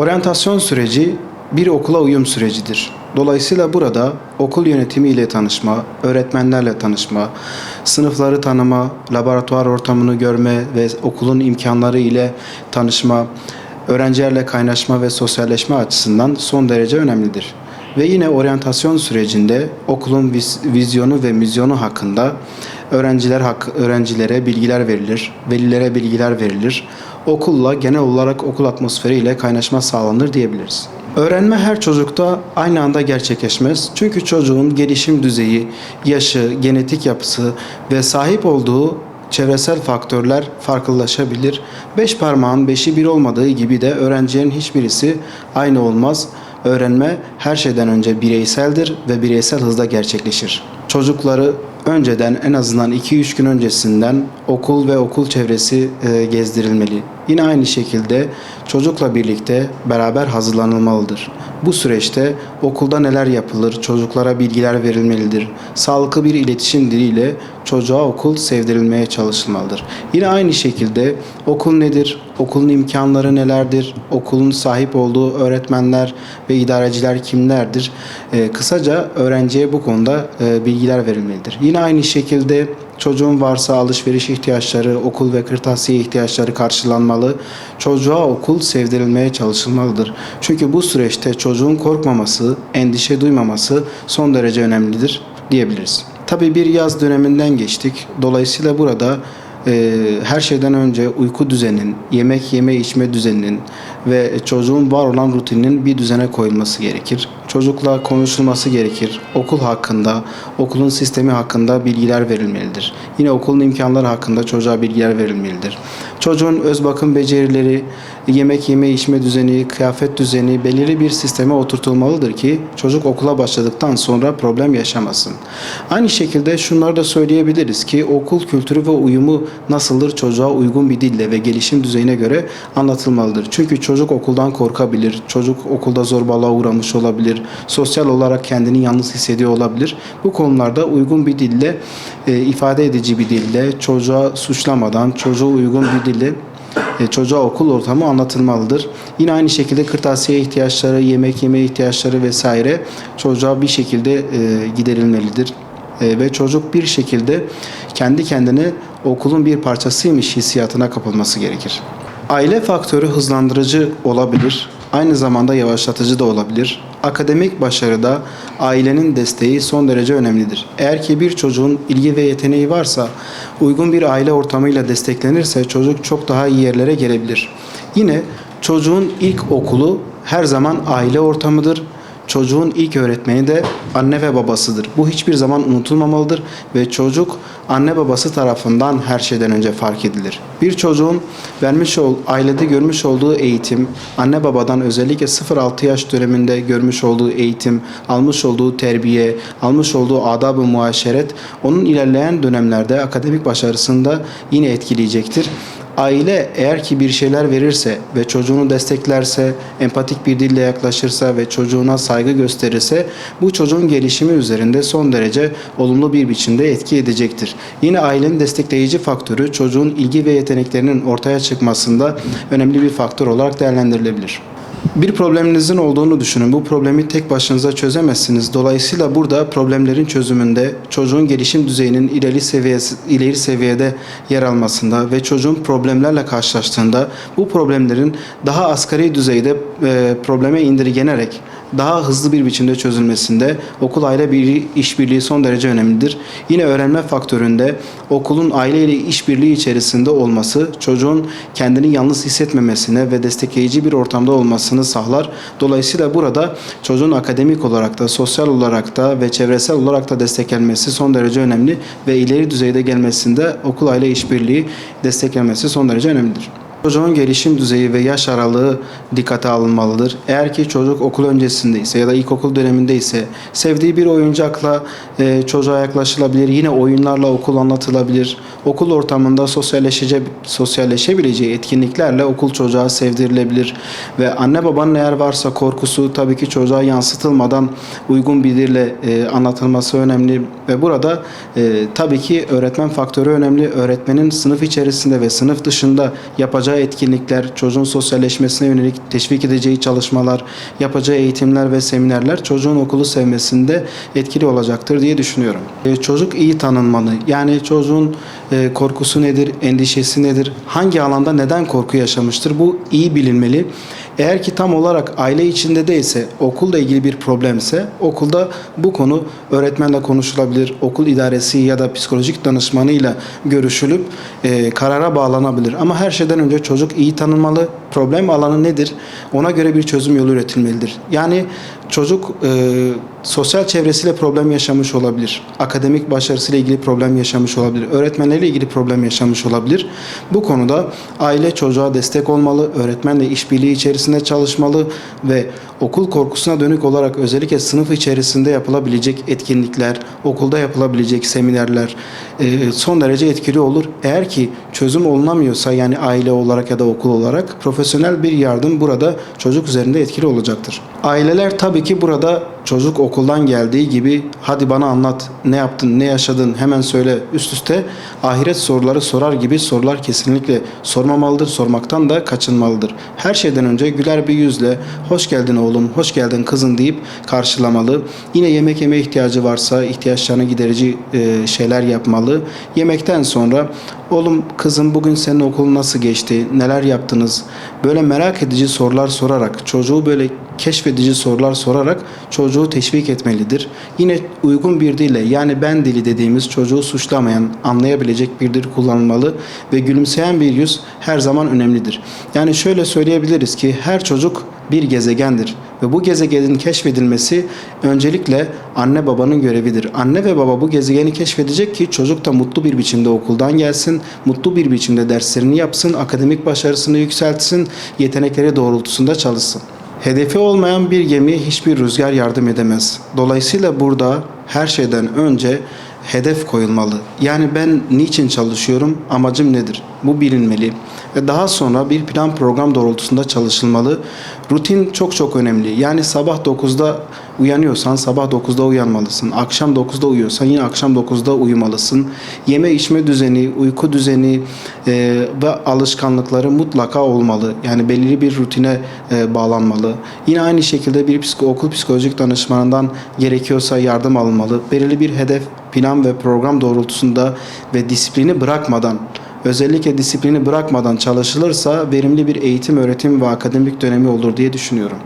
Oryantasyon süreci bir okula uyum sürecidir. Dolayısıyla burada okul yönetimi ile tanışma, öğretmenlerle tanışma, sınıfları tanıma, laboratuvar ortamını görme ve okulun imkanları ile tanışma, öğrencilerle kaynaşma ve sosyalleşme açısından son derece önemlidir. Ve yine oryantasyon sürecinde okulun viz- vizyonu ve misyonu hakkında öğrenciler hak, öğrencilere bilgiler verilir, velilere bilgiler verilir. Okulla genel olarak okul atmosferiyle kaynaşma sağlanır diyebiliriz. Öğrenme her çocukta aynı anda gerçekleşmez. Çünkü çocuğun gelişim düzeyi, yaşı, genetik yapısı ve sahip olduğu çevresel faktörler farklılaşabilir. Beş parmağın beşi bir olmadığı gibi de öğrencilerin hiçbirisi aynı olmaz. Öğrenme her şeyden önce bireyseldir ve bireysel hızda gerçekleşir. Çocukları önceden en azından 2-3 gün öncesinden okul ve okul çevresi e, gezdirilmeli. Yine aynı şekilde çocukla birlikte beraber hazırlanılmalıdır. Bu süreçte okulda neler yapılır, çocuklara bilgiler verilmelidir. Sağlıklı bir iletişim diliyle çocuğa okul sevdirilmeye çalışılmalıdır. Yine aynı şekilde okul nedir, okulun imkanları nelerdir, okulun sahip olduğu öğretmenler ve idareciler kimlerdir? Ee, kısaca öğrenciye bu konuda e, bilgiler verilmelidir. Yine aynı şekilde çocuğun varsa alışveriş ihtiyaçları, okul ve kırtasiye ihtiyaçları karşılanmalı. Çocuğa okul sevdirilmeye çalışılmalıdır. Çünkü bu süreçte çocuğun korkmaması, endişe duymaması son derece önemlidir diyebiliriz. Tabii bir yaz döneminden geçtik. Dolayısıyla burada e, her şeyden önce uyku düzeninin, yemek yeme içme düzeninin ve çocuğun var olan rutininin bir düzene koyulması gerekir. Çocukla konuşulması gerekir. Okul hakkında, okulun sistemi hakkında bilgiler verilmelidir. Yine okulun imkanları hakkında çocuğa bilgiler verilmelidir. Çocuğun öz bakım becerileri, yemek yeme içme düzeni, kıyafet düzeni belirli bir sisteme oturtulmalıdır ki çocuk okula başladıktan sonra problem yaşamasın. Aynı şekilde şunları da söyleyebiliriz ki okul kültürü ve uyumu nasıldır çocuğa uygun bir dille ve gelişim düzeyine göre anlatılmalıdır. Çünkü çocuk okuldan korkabilir, çocuk okulda zorbalığa uğramış olabilir, sosyal olarak kendini yalnız hissediyor olabilir. Bu konularda uygun bir dille, e, ifade edici bir dille, çocuğa suçlamadan, çocuğa uygun bir dille e, çocuğa okul ortamı anlatılmalıdır. Yine aynı şekilde kırtasiye ihtiyaçları, yemek yeme ihtiyaçları vesaire çocuğa bir şekilde e, giderilmelidir. E, ve çocuk bir şekilde kendi kendine okulun bir parçasıymış hissiyatına kapılması gerekir. Aile faktörü hızlandırıcı olabilir. Aynı zamanda yavaşlatıcı da olabilir. Akademik başarıda ailenin desteği son derece önemlidir. Eğer ki bir çocuğun ilgi ve yeteneği varsa, uygun bir aile ortamıyla desteklenirse çocuk çok daha iyi yerlere gelebilir. Yine çocuğun ilk okulu her zaman aile ortamıdır. Çocuğun ilk öğretmeni de anne ve babasıdır. Bu hiçbir zaman unutulmamalıdır ve çocuk anne babası tarafından her şeyden önce fark edilir. Bir çocuğun vermiş ol, ailede görmüş olduğu eğitim, anne babadan özellikle 0-6 yaş döneminde görmüş olduğu eğitim, almış olduğu terbiye, almış olduğu adab-ı muaşeret onun ilerleyen dönemlerde akademik başarısını da yine etkileyecektir. Aile eğer ki bir şeyler verirse ve çocuğunu desteklerse, empatik bir dille yaklaşırsa ve çocuğuna saygı gösterirse bu çocuğun gelişimi üzerinde son derece olumlu bir biçimde etki edecektir. Yine ailenin destekleyici faktörü çocuğun ilgi ve yeteneklerinin ortaya çıkmasında önemli bir faktör olarak değerlendirilebilir. Bir probleminizin olduğunu düşünün. Bu problemi tek başınıza çözemezsiniz. Dolayısıyla burada problemlerin çözümünde çocuğun gelişim düzeyinin ileri seviyesi, ileri seviyede yer almasında ve çocuğun problemlerle karşılaştığında bu problemlerin daha asgari düzeyde e, probleme indirgenerek daha hızlı bir biçimde çözülmesinde okul aile bir işbirliği son derece önemlidir. Yine öğrenme faktöründe okulun aile ile işbirliği içerisinde olması çocuğun kendini yalnız hissetmemesine ve destekleyici bir ortamda olmasını sağlar. Dolayısıyla burada çocuğun akademik olarak da sosyal olarak da ve çevresel olarak da desteklenmesi son derece önemli ve ileri düzeyde gelmesinde okul aile işbirliği desteklenmesi son derece önemlidir. Çocuğun gelişim düzeyi ve yaş aralığı dikkate alınmalıdır. Eğer ki çocuk okul öncesindeyse ya da ilkokul dönemindeyse sevdiği bir oyuncakla e, çocuğa yaklaşılabilir. Yine oyunlarla okul anlatılabilir. Okul ortamında sosyalleşece, sosyalleşebileceği etkinliklerle okul çocuğa sevdirilebilir. Ve anne babanın eğer varsa korkusu tabii ki çocuğa yansıtılmadan uygun bir dille e, anlatılması önemli. Ve burada e, tabii ki öğretmen faktörü önemli. Öğretmenin sınıf içerisinde ve sınıf dışında yapacağı yapacağı etkinlikler, çocuğun sosyalleşmesine yönelik teşvik edeceği çalışmalar, yapacağı eğitimler ve seminerler çocuğun okulu sevmesinde etkili olacaktır diye düşünüyorum. E, Çocuk iyi tanınmalı. Yani çocuğun e, korkusu nedir, endişesi nedir, hangi alanda neden korku yaşamıştır bu iyi bilinmeli. Eğer ki tam olarak aile içinde değilse, okulla ilgili bir problemse okulda bu konu öğretmenle konuşulabilir, okul idaresi ya da psikolojik danışmanıyla görüşülüp e, karara bağlanabilir. Ama her şeyden önce çocuk iyi tanınmalı, problem alanı nedir ona göre bir çözüm yolu üretilmelidir. Yani çocuk e, sosyal çevresiyle problem yaşamış olabilir, akademik başarısıyla ilgili problem yaşamış olabilir, öğretmenleriyle ilgili problem yaşamış olabilir. Bu konuda aile çocuğa destek olmalı, öğretmenle işbirliği içerisinde çalışmalı ve okul korkusuna dönük olarak özellikle sınıf içerisinde yapılabilecek etkinlikler, okulda yapılabilecek seminerler e, son derece etkili olur. Eğer ki çözüm olunamıyorsa yani aile olarak ya da okul olarak profesyonel bir yardım burada çocuk üzerinde etkili olacaktır. Aileler tabii ki burada çocuk okuldan geldiği gibi hadi bana anlat ne yaptın ne yaşadın hemen söyle üst üste ahiret soruları sorar gibi sorular kesinlikle sormamalıdır sormaktan da kaçınmalıdır. Her şeyden önce güler bir yüzle hoş geldin oğlum hoş geldin kızım deyip karşılamalı. Yine yemek yeme ihtiyacı varsa ihtiyaçlarını giderici e, şeyler yapmalı. Yemekten sonra oğlum kızım bugün senin okulun nasıl geçti neler yaptınız böyle merak edici sorular sorarak çocuğu böyle keşfedici sorular sorarak çocuğu teşvik etmelidir. Yine uygun bir dille yani ben dili dediğimiz çocuğu suçlamayan, anlayabilecek bir dil kullanılmalı ve gülümseyen bir yüz her zaman önemlidir. Yani şöyle söyleyebiliriz ki her çocuk bir gezegendir ve bu gezegenin keşfedilmesi öncelikle anne babanın görevidir. Anne ve baba bu gezegeni keşfedecek ki çocuk da mutlu bir biçimde okuldan gelsin, mutlu bir biçimde derslerini yapsın, akademik başarısını yükseltsin, yetenekleri doğrultusunda çalışsın. Hedefi olmayan bir gemiye hiçbir rüzgar yardım edemez. Dolayısıyla burada her şeyden önce hedef koyulmalı. Yani ben niçin çalışıyorum, amacım nedir? Bu bilinmeli. Ve daha sonra bir plan program doğrultusunda çalışılmalı. Rutin çok çok önemli. Yani sabah 9'da uyanıyorsan sabah 9'da uyanmalısın. Akşam 9'da uyuyorsan yine akşam 9'da uyumalısın. Yeme içme düzeni, uyku düzeni e, ve alışkanlıkları mutlaka olmalı. Yani belirli bir rutine e, bağlanmalı. Yine aynı şekilde bir psiko, okul psikolojik danışmanından gerekiyorsa yardım alınmalı. Belirli bir hedef, plan ve program doğrultusunda ve disiplini bırakmadan özellikle disiplini bırakmadan çalışılırsa verimli bir eğitim, öğretim ve akademik dönemi olur diye düşünüyorum.